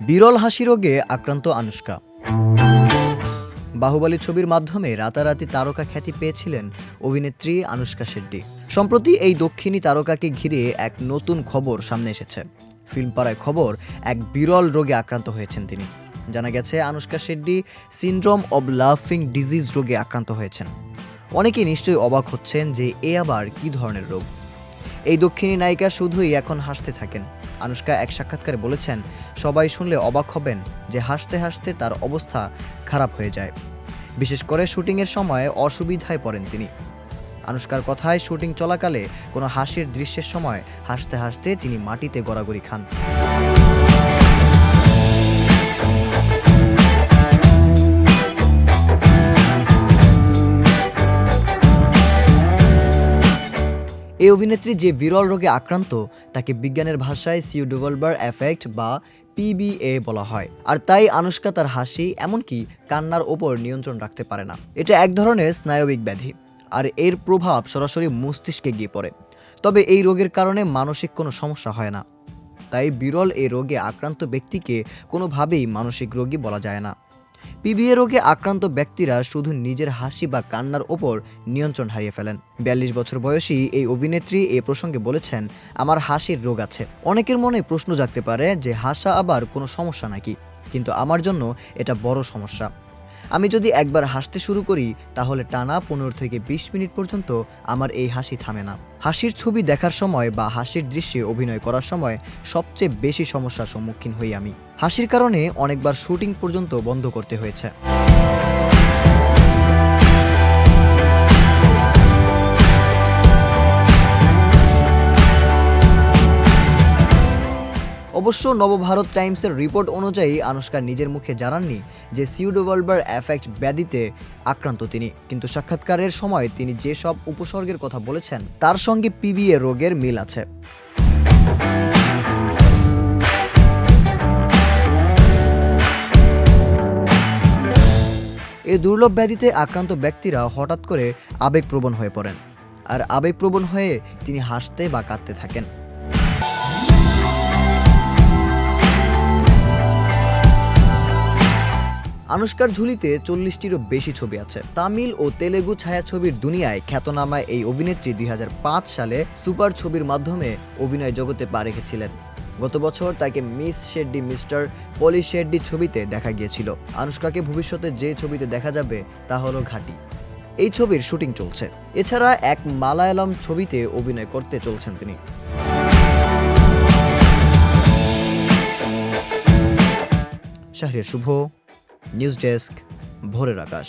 বিরল হাসি রোগে আক্রান্ত আনুষ্কা। বাহুবলী ছবির মাধ্যমে রাতারাতি তারকা খ্যাতি পেয়েছিলেন অভিনেত্রী আনুষ্কা শেট্টি। সম্প্রতি এই দক্ষিণী তারকাকে ঘিরে এক নতুন খবর সামনে এসেছে। ফিল্মপাড়ায় খবর, এক বিরল রোগে আক্রান্ত হয়েছেন তিনি। জানা গেছে, আনুষ্কা শেট্টি সিন্ড্রোম অব লাফিং ডিজিজ রোগে আক্রান্ত হয়েছেন। অনেকেই নিশ্চয়ই অবাক হচ্ছেন যে এ আবার কী ধরনের রোগ? এই দক্ষিণী নায়িকা শুধুই এখন হাসতে থাকেন। আনুষ্কা এক সাক্ষাৎকারে বলেছেন, সবাই শুনলে অবাক হবেন যে হাসতে হাসতে তার অবস্থা খারাপ হয়ে যায়। বিশেষ করে শুটিংয়ের সময় অসুবিধায় পড়েন তিনি। আনুষ্কার কথায় শুটিং চলাকালে কোনো হাসির দৃশ্যের সময় হাসতে হাসতে তিনি মাটিতে গড়াগড়ি খান। এই অভিনেত্রী যে বিরল রোগে আক্রান্ত, তাকে বিজ্ঞানের ভাষায় সিউডোভলবার এফেক্ট বা পিবিএ বলা হয়। আর তাই আনুষ্কা তার হাসি এমনকি কান্নার ওপর নিয়ন্ত্রণ রাখতে পারে না। এটা এক ধরনের স্নায়বিক ব্যাধি। আর এর প্রভাব সরাসরি মস্তিষ্কে গিয়ে পড়ে। তবে এই রোগের কারণে মানসিক কোনো সমস্যা হয় না। তাই বিরল এই রোগে আক্রান্ত ব্যক্তিকে কোনোভাবেই মানসিক রোগী বলা যায় না। পিবিএ রোগে আক্রান্ত ব্যক্তিরা শুধু নিজের হাসি বা কান্নার ওপর নিয়ন্ত্রণ হারিয়ে ফেলেন। বিয়াল্লিশ বছর বয়সী এই অভিনেত্রী এ প্রসঙ্গে বলেছেন, আমার হাসির রোগ আছে। অনেকের মনে প্রশ্ন জাগতে পারে যে, হাসা আবার কোনো সমস্যা নাকি? কিন্তু আমার জন্য এটা বড় সমস্যা। আমি যদি একবার হাসতে শুরু করি, তাহলে টানা পনেরো থেকে বিশ মিনিট পর্যন্ত আমার এই হাসি থামে না। হাসির ছবি দেখার সময় বা হাসির দৃশ্যে অভিনয় করার সময় সবচেয়ে বেশি সমস্যার সম্মুখীন হই আমি। হাসির কারণে অনেকবার শুটিং পর্যন্ত বন্ধ করতে হয়েছে। অবশ্য নবভারত টাইমসের রিপোর্ট অনুযায়ী আনুষ্কা নিজের মুখে জানাননি যে সিউডোভালবার এফেক্ট ব্যাধিতে আক্রান্ত তিনি। কিন্তু সাক্ষাৎকারের সময় তিনি যেসব উপসর্গের কথা বলেছেন, তার সঙ্গে পিবিএ রোগের মিল আছে। এই দুর্লভ ব্যাধিতে আক্রান্ত ব্যক্তিরা হঠাৎ করে আবেগপ্রবণ হয়ে পড়েন। আর আবেগপ্রবণ হয়ে তিনি হাসতে বা কাঁদতে থাকেন। আনুষ্কার ঝুলিতে চল্লিশটিরও বেশি ছবি আছে। তামিল ও তেলেগু ছায়াছবির দুনিয়ায় খ্যাতনামা এই অভিনেত্রী দুই হাজার পাঁচ সালে সুপার ছবির মাধ্যমে অভিনয় জগতে পা রেখেছিলেন। গত বছর তাকে মিস শেড্ডি, মিস্টার পলি শেড্ডি ছবিতে দেখা গিয়েছিল। আনুষ্কাকে ভবিষ্যতে যে ছবিতে দেখা যাবে তা হলো ঘাটি। এই ছবির শুটিং চলছে। এছাড়া এক মালায়ালাম ছবিতে অভিনয় করতে চলছেন তিনি। শাহরিয়ার, শুভ নিউজ ডেস্ক ভোরের আকাশ।